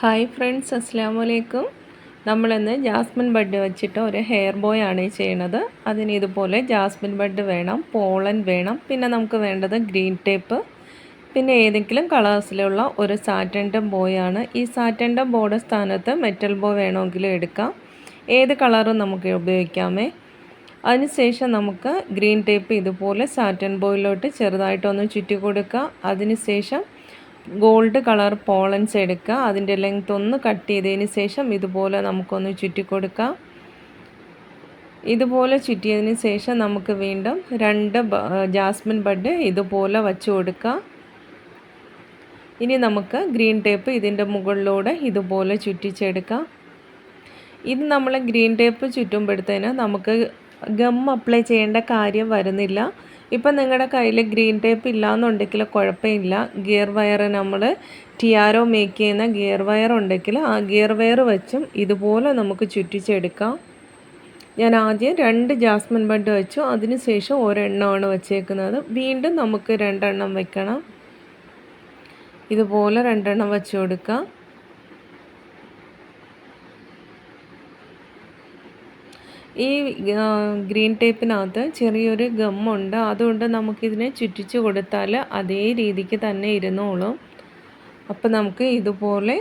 Hi friends അസ്സാം വലൈക്കും നമ്മളിന്ന് ജാസ്മിൻ ബഡ് വെച്ചിട്ട് ഒരു ഹെയർ ബോയ് ആണ് ചെയ്യണത്. അതിന് ഇതുപോലെ ജാസ്മിൻ ബഡ് വേണം പോളൻ വേണം പിന്നെ നമുക്ക് വേണ്ടത് ഗ്രീൻ ടേപ്പ് പിന്നെ ഏതെങ്കിലും കളേഴ്സിലുള്ള ഒരു സാറ്റൻഡം ബോയാണ് ഈ സാറ്റൻഡം ബോയുടെ സ്ഥാനത്ത് മെറ്റൽ ബോ വേണമെങ്കിലും എടുക്കാം. ഏത് കളറും നമുക്ക് ഉപയോഗിക്കാമേ. അതിനുശേഷം നമുക്ക് ഗ്രീൻ ടേപ്പ് ഇതുപോലെ സാറ്റൻ ബോയിലോട്ട് ചെറുതായിട്ടൊന്ന് ചുറ്റി കൊടുക്കുക അതിനുശേഷം ഗോൾഡ് കളർ പോളൻസ് എടുക്കുക. അതിന്റെ ലെങ്ത് ഒന്ന് കട്ട് ചെയ്തതിന് ശേഷം ഇതുപോലെ നമുക്കൊന്ന് ചുറ്റി കൊടുക്കാം. ഇതുപോലെ ചുറ്റിയതിന് ശേഷം നമുക്ക് വീണ്ടും രണ്ട് ജാസ്മിൻ ബഡ് ഇതുപോലെ വച്ചു കൊടുക്കുക ഇനി നമുക്ക് ഗ്രീൻ ടേപ്പ് ഇതിന്റെ മുകളിലൂടെ ഇതുപോലെ ചുറ്റിച്ചെടുക്കാം. ഇത് നമ്മൾ ഗ്രീൻ ടേപ്പ് ചുറ്റുമ്പോഴത്തേന് നമുക്ക് ഗം അപ്ലൈ ചെയ്യേണ്ട കാര്യം വരുന്നില്ല. ഇപ്പം നിങ്ങളുടെ കയ്യിൽ ഗ്രീൻ ടേപ്പ് ഇല്ലയെന്നുണ്ടെങ്കിൽ കുഴപ്പമില്ല ഗിയർ വയർ നമ്മൾ ടിയാരോ മേക്ക് ചെയ്യുന്ന ഗിയർ വയർ ഉണ്ടെങ്കിൽ ആ ഗിയർ വയർ വെച്ചും ഇതുപോലെ നമുക്ക് ചുറ്റിച്ചെടുക്കാം. ഞാൻ ആദ്യം രണ്ട് ജാസ്മിൻ ബഡ് വെച്ചു. അതിനുശേഷം ഒരെണ്ണമാണ് വെച്ചേക്കുന്നത്. വീണ്ടും നമുക്ക് രണ്ടെണ്ണം വെക്കണം. ഇതുപോലെ രണ്ടെണ്ണം വെച്ച് കൊടുക്കാം. ഈ ഗ്രീൻ ടേപ്പിനകത്ത് ചെറിയൊരു ഗമ്മുണ്ട്. അതുകൊണ്ട് നമുക്കിതിനെ ചുറ്റിച്ച് കൊടുത്താൽ അതേ രീതിക്ക് തന്നെ ഇരുന്നോളും. അപ്പോൾ നമുക്ക് ഇതുപോലെ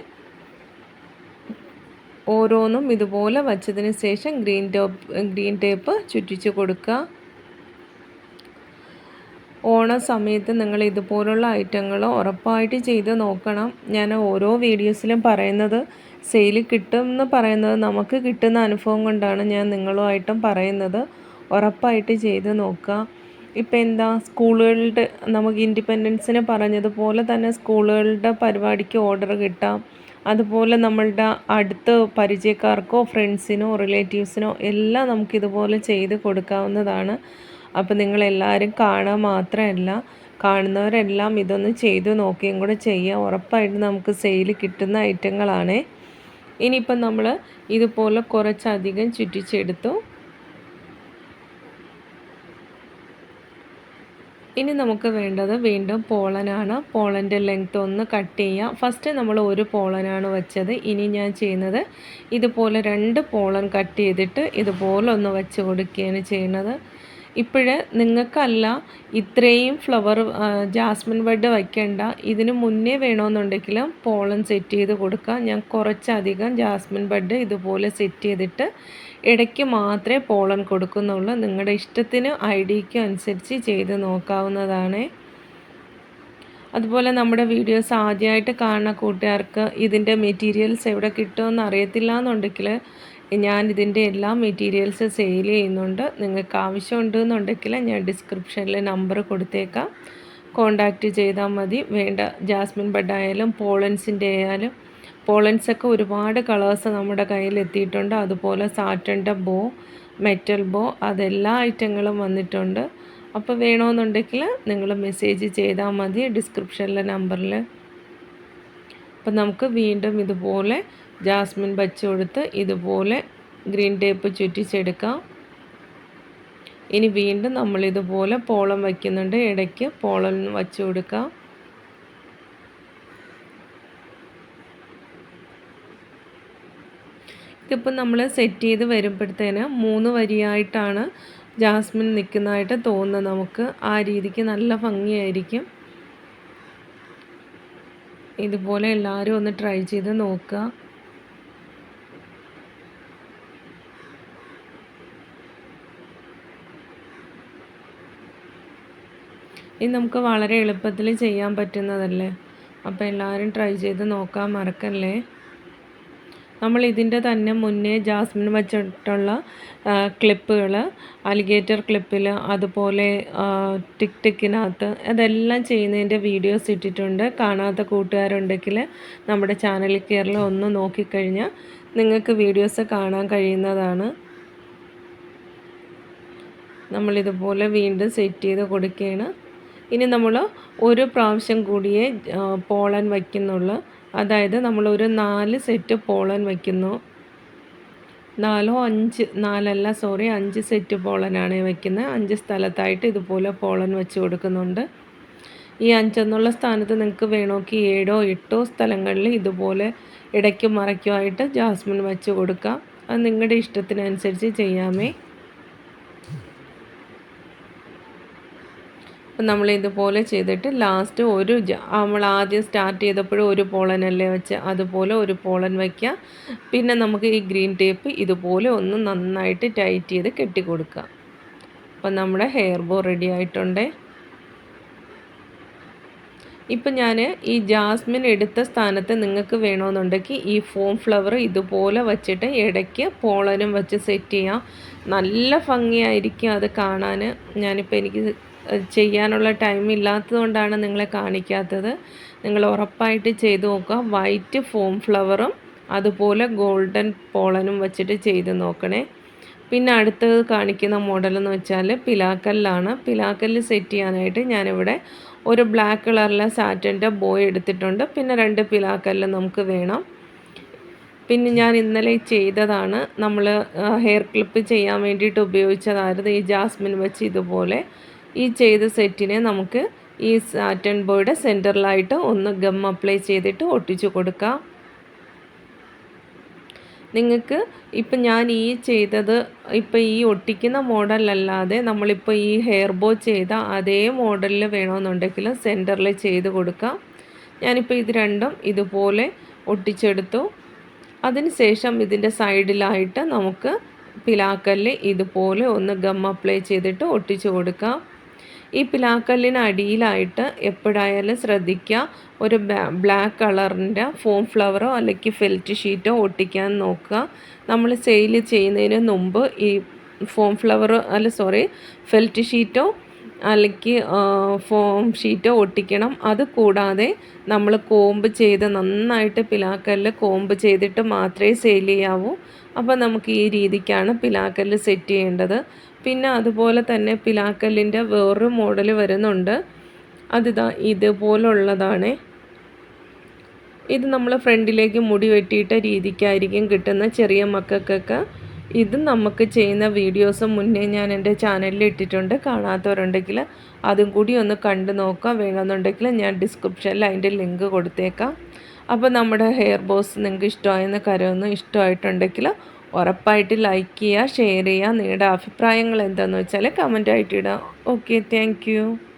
ഓരോന്നും ഇതുപോലെ വച്ചതിന് ശേഷം ഗ്രീൻ ടോപ്പ് ഗ്രീൻ ടേപ്പ് ചുറ്റിച്ച് കൊടുക്കുക. ഓണ സമയത്ത് നിങ്ങൾ ഇതുപോലുള്ള ഐറ്റങ്ങൾ ഉറപ്പായിട്ട് ചെയ്ത് നോക്കണം. ഞാൻ ഓരോ വീഡിയോസിലും പറയുന്നത് സെയിൽ കിട്ടും എന്ന് പറയുന്നത് നമുക്ക് കിട്ടുന്ന അനുഭവം കൊണ്ടാണ് ഞാൻ നിങ്ങളുമായിട്ടും പറയുന്നത്. ഉറപ്പായിട്ട് ചെയ്ത് നോക്കുക. ഇപ്പം എന്താ സ്കൂളുകളുടെ നമുക്ക് ഇൻഡിപെൻഡൻസിന് പറഞ്ഞതുപോലെ തന്നെ സ്കൂളുകളുടെ പരിപാടിക്ക് ഓർഡർ കിട്ടാം. അതുപോലെ നമ്മളുടെ അടുത്ത് പരിചയക്കാർക്കോ ഫ്രണ്ട്സിനോ റിലേറ്റീവ്സിനോ എല്ലാം നമുക്കിതുപോലെ ചെയ്ത് കൊടുക്കാവുന്നതാണ്. അപ്പോൾ നിങ്ങളെല്ലാവരും കാണുക മാത്രമല്ല കാണുന്നവരെല്ലാം ഇതൊന്ന് ചെയ്ത് നോക്കുകയും കൂടെ ചെയ്യുക. ഉറപ്പായിട്ട് നമുക്ക് സെയിൽ കിട്ടുന്ന ഐറ്റങ്ങളാണേ. ഇനിയിപ്പം നമ്മൾ ഇതുപോലെ കുറച്ചധികം ചുറ്റിച്ചെടുത്തു. ഇനി നമുക്ക് വേണ്ടത് വീണ്ടും പോളനാണ്. പോളന്റെ ലെങ്ത് ഒന്ന് കട്ട് ചെയ്യുക ഫസ്റ്റ് നമ്മൾ ഒരു പോളനാണ് വെച്ചത്. ഇനി ഞാൻ ചെയ്യുന്നത് ഇതുപോലെ രണ്ട് പോളൻ കട്ട് ചെയ്തിട്ട് ഇതുപോലെ ഒന്ന് വെച്ച് കൊടുക്കുകയാണ് ചെയ്യുന്നത്. ഇപ്പോഴ് നിങ്ങൾക്കല്ല ഇത്രയും ഫ്ലവർ ജാസ്മിൻ ബഡ് വയ്ക്കേണ്ട. ഇതിന് മുന്നേ വേണമെന്നുണ്ടെങ്കിൽ പോളൻ സെറ്റ് ചെയ്ത് കൊടുക്കുക ഞാൻ കുറച്ചധികം ജാസ്മിൻ ബഡ് ഇതുപോലെ സെറ്റ് ചെയ്തിട്ട് ഇടയ്ക്ക് മാത്രമേ പോളൻ കൊടുക്കുന്നുള്ളൂ. നിങ്ങളുടെ ഇഷ്ടത്തിന് ഐഡിയയ്ക്കും അനുസരിച്ച് ചെയ്ത് നോക്കാവുന്നതാണ്. അതുപോലെ നമ്മുടെ വീഡിയോസ് ആദ്യമായിട്ട് കാണുന്ന കൂട്ടുകാർക്ക് ഇതിന്റെ മെറ്റീരിയൽസ് എവിടെ കിട്ടുമെന്ന് അറിയത്തില്ല എന്നുണ്ടെങ്കിൽ ഞാൻ ഇതിന്റെ എല്ലാ മെറ്റീരിയൽസ് സെയിൽ ചെയ്യുന്നുണ്ട്. നിങ്ങൾക്ക് ആവശ്യമുണ്ട് എന്നുണ്ടെങ്കിൽ ഞാൻ ഡിസ്ക്രിപ്ഷനിൽ നമ്പർ കൊടുത്തേക്കാം. കോണ്ടാക്റ്റ് ചെയ്താൽ മതി. വേണ്ട ജാസ്മിൻ ബഡ് ആയാലും പോളൻസിന്റെ ആയാലും. പോളൻസൊക്കെ ഒരുപാട് കളേഴ്സ് നമ്മുടെ കയ്യിൽ എത്തിയിട്ടുണ്ട്. അതുപോലെ സാറ്റന്റെ ബോ മെറ്റൽ ബോ അതെല്ലാ ഐറ്റങ്ങളും വന്നിട്ടുണ്ട്. അപ്പോൾ വേണമെന്നുണ്ടെങ്കിൽ നിങ്ങൾ മെസ്സേജ് ചെയ്താൽ മതി ഡിസ്ക്രിപ്ഷനിലെ നമ്പറിൽ അപ്പം നമുക്ക് വീണ്ടും ഇതുപോലെ ജാസ്മിൻ പച്ച കൊടുത്ത് ഇതുപോലെ ഗ്രീൻ ടേപ്പ് ചുറ്റിച്ചെടുക്കാം. ഇനി വീണ്ടും നമ്മൾ ഇതുപോലെ പോളം വയ്ക്കുന്നുണ്ട്. ഇടയ്ക്ക് പോളം വച്ച് കൊടുക്കാം. ഇതിപ്പോൾ നമ്മൾ സെറ്റ് ചെയ്ത് വരുമ്പോഴത്തേന് മൂന്ന് വരിയായിട്ടാണ് ജാസ്മിൻ നിൽക്കുന്നതായിട്ട് തോന്നുന്നത് നമുക്ക്. ആ രീതിക്ക് നല്ല ഭംഗിയായിരിക്കും. ഇതുപോലെ എല്ലാവരും ഒന്ന് ട്രൈ ചെയ്ത് നോക്കുക. ഇത് നമുക്ക് വളരെ എളുപ്പത്തിൽ ചെയ്യാൻ പറ്റുന്നതല്ലേ? അപ്പോൾ എല്ലാവരും ട്രൈ ചെയ്ത് നോക്കാൻ മറക്കല്ലേ? നമ്മൾ ഇതിന്റെ തന്നെ മുന്നേ ജാസ്മിൻ വെച്ചിട്ടുള്ള ക്ലിപ്പുകൾ അലിഗേറ്റർ ക്ലിപ്പിൽ അതുപോലെ ടിക് ടിക്കിനകത്ത് അതെല്ലാം ചെയ്യുന്നതിന്റെ വീഡിയോസ് ഇട്ടിട്ടുണ്ട്. കാണാത്ത കൂട്ടുകാരുണ്ടെങ്കിൽ നമ്മുടെ ചാനലിൽ കയറി ഒന്ന് നോക്കിക്കഴിഞ്ഞാൽ നിങ്ങൾക്ക് വീഡിയോസ് കാണാൻ കഴിയുന്നതാണ്. നമ്മളിതുപോലെ വീണ്ടും സെറ്റ് ചെയ്ത് കൊടുക്കുകയാണ്. ഇനി നമ്മൾ ഒരു പ്രാവശ്യം കൂടിയേ പോളൻ വയ്ക്കുന്നുള്ളൂ. അതായത് നമ്മൾ ഒരു നാല് സെറ്റ് പോളൻ വയ്ക്കുന്നു. നാലോ അഞ്ച് നാലല്ല സോറി അഞ്ച് സെറ്റ് പോളനാണ് വയ്ക്കുന്നത് അഞ്ച് സ്ഥലത്തായിട്ട് ഇതുപോലെ പോളൻ വെച്ച് കൊടുക്കുന്നുണ്ട്. ഈ അഞ്ചെന്നുള്ള സ്ഥാനത്ത് നിങ്ങൾക്ക് വേണമെങ്കിൽ ഏഴോ എട്ടോ സ്ഥലങ്ങളിൽ ഇതുപോലെ ഇടയ്ക്കും മറയ്ക്കുമായിട്ട് ജാസ്മിൻ വെച്ച് കൊടുക്കാം. അത് നിങ്ങളുടെ ഇഷ്ടത്തിനനുസരിച്ച് ചെയ്യാമേ. അപ്പം നമ്മൾ ഇതുപോലെ ചെയ്തിട്ട് ലാസ്റ്റ് ഒരു നമ്മൾ ആദ്യം സ്റ്റാർട്ട് ചെയ്തപ്പോഴും ഒരു പോളനല്ലേ വെച്ച് അതുപോലെ ഒരു പോളൻ വയ്ക്കുക. പിന്നെ നമുക്ക് ഈ ഗ്രീൻ ടേപ്പ് ഇതുപോലെ ഒന്ന് നന്നായിട്ട് ടൈറ്റ് ചെയ്ത് കെട്ടി കൊടുക്കുക അപ്പം നമ്മുടെ ഹെയർ ബോ റെഡി ആയിട്ടുണ്ട്. ഇപ്പം ഞാൻ ഈ ജാസ്മിൻ എടുത്ത സ്ഥാനത്ത് നിങ്ങൾക്ക് വേണമെന്നുണ്ടെങ്കിൽ ഈ ഫോം ഫ്ലവർ ഇതുപോലെ വച്ചിട്ട് ഇടയ്ക്ക് പോളനും വെച്ച് സെറ്റ് ചെയ്യാം. നല്ല ഭംഗിയായിരിക്കും അത് കാണാൻ. ഞാനിപ്പോൾ എനിക്ക് ചെയ്യാനുള്ള ടൈം ഇല്ലാത്തതുകൊണ്ടാണ് നിങ്ങളെ കാണിക്കാത്തത്. നിങ്ങൾ ഉറപ്പായിട്ട് ചെയ്ത് നോക്കുക. വൈറ്റ് ഫോം ഫ്ലവറും അതുപോലെ ഗോൾഡൻ പോളനും വെച്ചിട്ട് ചെയ്ത് നോക്കണേ. പിന്നെ അടുത്തത് കാണിക്കുന്ന മോഡൽ എന്ന് വെച്ചാൽ പിലാക്കല്ലാണ് പിലാക്കല്ല് സെറ്റ് ചെയ്യാനായിട്ട് ഞാനിവിടെ ഒരു ബ്ലാക്ക് കളറിലെ സാറ്റന്റെ ബോയ് എടുത്തിട്ടുണ്ട്. പിന്നെ രണ്ട് പിലാക്കല്ല് നമുക്ക് വേണം. പിന്നെ ഞാൻ ഇന്നലെ ചെയ്തതാണ്. നമ്മൾ ഹെയർ ക്ലിപ്പ് ചെയ്യാൻ വേണ്ടിയിട്ട് ഉപയോഗിച്ചതായിരുന്നു. ഈ ജാസ്മിൻ വെച്ച് ഇതുപോലെ ഈ ചെയ്ത സെറ്റിനെ നമുക്ക് ഈ സാറ്റൻ ബോയുടെ സെന്ററിലായിട്ട് ഒന്ന് ഗം അപ്ലൈ ചെയ്തിട്ട് ഒട്ടിച്ചു കൊടുക്കാം. നിങ്ങൾക്ക് ഇപ്പം ഞാൻ ഈ ചെയ്തത് ഇപ്പം ഈ ഒട്ടിക്കുന്ന മോഡലല്ലാതെ നമ്മളിപ്പോൾ ഈ ഹെയർ ബോ ചെയ്ത അതേ മോഡലിൽ വേണമെന്നുണ്ടെങ്കിൽ സെന്ററിൽ ചെയ്ത് കൊടുക്കാം. ഞാനിപ്പോൾ ഇത് രണ്ടും ഇതുപോലെ ഒട്ടിച്ചെടുത്തു. അതിനുശേഷം ഇതിന്റെ സൈഡിലായിട്ട് നമുക്ക് പിലാക്കല്ല് ഇതുപോലെ ഒന്ന് ഗം അപ്ലൈ ചെയ്തിട്ട് ഒട്ടിച്ചു കൊടുക്കാം. ഈ പിലാക്കല്ലിന് അടിയിലായിട്ട് എപ്പോഴായാലും ശ്രദ്ധിക്കുക. ഒരു ബ്ലാക്ക് കളറിന്റെ ഫോം ഫ്ലവറോ അല്ലെങ്കിൽ ഫെൽറ്റ് ഷീറ്റോ ഒട്ടിക്കാൻ നോക്കുക. നമ്മൾ സെയിൽ ചെയ്യുന്നതിന് മുമ്പ് ഈ ഫോം ഫ്ലവർ അല്ല സോറി ഫെൽറ്റ് ഷീറ്റോ അല്ലെങ്കിൽ ഫോം ഷീറ്റോ ഒട്ടിക്കണം. അത് കൂടാതെ നമ്മൾ കോമ്പ് ചെയ്ത് നന്നായിട്ട് പിലാക്കല്ല് കോമ്പ് ചെയ്തിട്ട് മാത്രമേ സെയിൽ ചെയ്യാവൂ. അപ്പോൾ നമുക്ക് ഈ രീതിക്കാണ് പിലാക്കല്ല് സെറ്റ് ചെയ്യേണ്ടത്. പിന്നെ അതുപോലെ തന്നെ പിലാക്കല്ലിന്റെ വേറൊരു മോഡൽ വരുന്നുണ്ട്. അതിതാ ഇതുപോലുള്ളതാണ്. ഇത് നമ്മൾ ഫ്രണ്ടിലേക്ക് മുടി വെട്ടിയിട്ട രീതിക്കായിരിക്കും കിട്ടുന്ന ചെറിയ മക്കൾക്കൊക്കെ. ഇത് നമുക്ക് ചെയ്യുന്ന വീഡിയോസ് മുന്നേ ഞാൻ എന്റെ ചാനലിൽ ഇട്ടിട്ടുണ്ട്. കാണാത്തവരുണ്ടെങ്കിൽ അതും കൂടി ഒന്ന് കണ്ടു നോക്കാം. വേണമെന്നുണ്ടെങ്കിൽ ഞാൻ ഡിസ്ക്രിപ്ഷനിൽ അതിന്റെ ലിങ്ക് കൊടുത്തേക്കാം. അപ്പോൾ നമ്മുടെ ഹെയർ ബോസ് നിങ്ങൾക്ക് ഇഷ്ടമായെന്ന് കരുതുന്നു. ഇഷ്ടമായിട്ടുണ്ടെങ്കിൽ ഉറപ്പായിട്ട് ലൈക്ക് ചെയ്യുക ഷെയർ ചെയ്യുക. നിങ്ങളുടെ അഭിപ്രായങ്ങൾ എന്താണെന്ന് വെച്ചാൽ കമന്റായിട്ട് ഇടുക. Okay thank